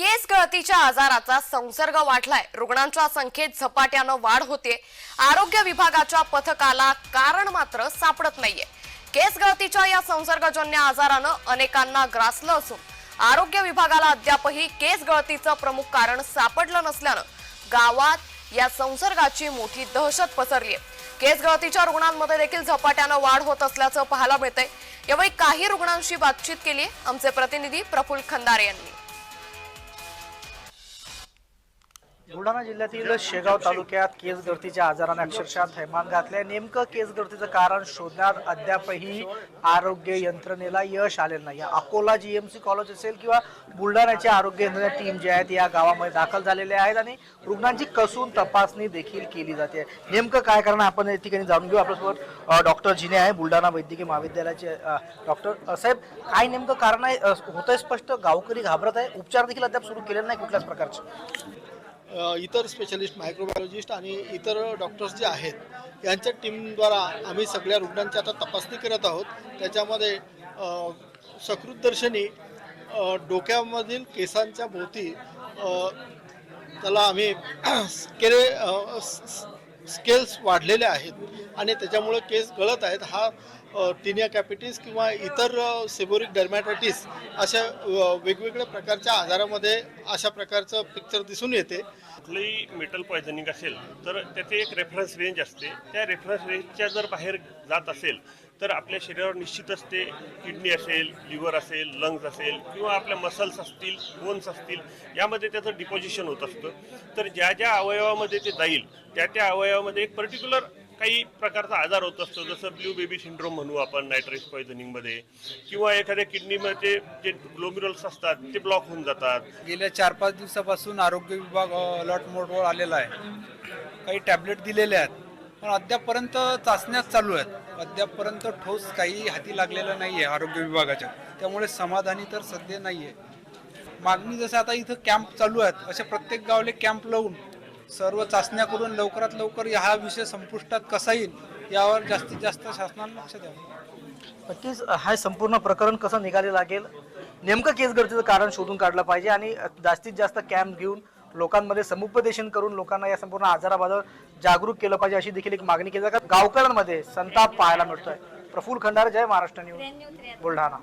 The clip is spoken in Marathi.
केस गळतीच्या आजाराचा संसर्ग वाढलाय. रुग्णांच्या संख्येत झपाट्यानं वाढ होते. आरोग्य विभागाच्या पथकाला कारण मात्र सापडत नाहीये. केस गळतीच्या या संसर्गजन्य आजारानं अनेकांना ग्रासलं असून आरोग्य विभागाला अद्यापही केस गळतीचं प्रमुख कारण सापडलं नसल्यानं गावात या संसर्गाची मोठी दहशत पसरली आहे केस गळतीच्या रुग्णांमध्ये देखील झपाट्यानं वाढ होत असल्याचं पाहायला मिळतंय. यावेळी काही रुग्णांशी बातचीत केली आमचे प्रतिनिधी प्रफुल्ल खंदारे यांनी. बुलढाणा जिल्ह्यातील शेगाव तालुक्यात केस गळतीच्या आजाराने अक्षरशः थैमान घातले नेमकं केस गळतीचं कारण शोधण्यात अद्यापही आरोग्य यंत्रणेला यश आलेलं नाही अकोला जीएमसी कॉलेज असेल किंवा बुलढाण्याच्या आरोग्य यंत्रणा टीम जी आहेत या गावामध्ये दाखल झालेले आहेत आणि रुग्णांची कसून तपासणी देखील केली जाते. नेमकं काय कारण आपण या ठिकाणी जाणून घेऊ. आपल्यासोबत डॉक्टर जिने आहे बुलढाणा वैद्यकीय महाविद्यालयाचे डॉक्टर साहेब काय नेमकं कारण आहे? होतंय स्पष्ट गावकरी घाबरत आहे. उपचार देखील अद्याप सुरू केलेले नाही कुठल्याच प्रकारचे. इतर स्पेशलिस्ट मायक्रोबायोलॉजिस्ट आणि इतर डॉक्टर्स जे आहेत यांच्या टीमद्वारा आम्ही सगळ्या रुग्णांची आता तपासणी करत आहोत. त्याच्यामध्ये सकृतदर्शनी डोक्यामधील केसांच्या भोवती त्याला आम्ही केले स- स्केल्स वाढलेले आहेत आणि त्याच्यामुळे केस गळत आहेत. हा टिनिया कॅपिटिस किंवा इतर सेबोरिक डर्मॅटायटिस अशा वेगवेगळ्या प्रकारच्या आजारामध्ये अशा प्रकारचं पिक्चर दिसून येते. कुठलंही मेटल पॉयझनिंग असेल तर त्याचे एक रेफरन्स रेंज असते. त्या रेफरन्स रेंजच्या जर बाहेर जात असेल तर आपल्या शरीरावर निश्चितच ते किडनी असेल लिव्हर असेल लंग्स असेल किंवा आपल्या मसल्स असतील बोन्स असतील यामध्ये त्याचं डिपॉझिशन होत असतं. तर ज्या ज्या अवयवामध्ये ते जाईल त्या त्या अवयवामध्ये एक पर्टिक्युलर काही प्रकारचा आजार होत असतो. जसं ब्ल्यू बेबी सिंड्रोम म्हणू आपण नायट्रेस पॉयझनिंगमध्ये किंवा एखाद्या किडनीमध्ये जे ग्लोमिरल्स असतात ते ब्लॉक होऊन जातात. गेल्या चार पाच दिवसापासून आरोग्य विभाग अलॉट मोडवर आलेला आहे. काही टॅबलेट दिलेले आहेत. पण अद्यापपर्यंत चाचण्याच चालू आहेत. अद्यापपर्यंत ठोस काही हाती लागलेलं नाही आहे आरोग्य विभागाच्या. त्यामुळे समाधानी तर सध्या नाही आहे मागणी जसं आता इथं कॅम्प चालू आहेत असे प्रत्येक गावले कॅम्प लावून सर्व चाचण्या करून लवकरात लवकर हा विषय संपुष्टात कसा येईल यावर जास्तीत जास्त शासनानं लक्ष द्यावं. नक्कीच हा संपूर्ण प्रकरण कसं निघाले लागेल? नेमकं केस गळतीचं कारण शोधून काढलं पाहिजे आणि जास्तीत जास्त कॅम्प घेऊन लोकांमध्ये समुपदेशन करून लोकांना या संपूर्ण आजाराबद्दल जागरूक केलं पाहिजे अशी देखील एक मागणी केली जाते. गावकऱ्यांमध्ये संताप पाहायला मिळतोय. प्रफुल्ल खंडारे जय महाराष्ट्र न्यूज. बुलढाणा.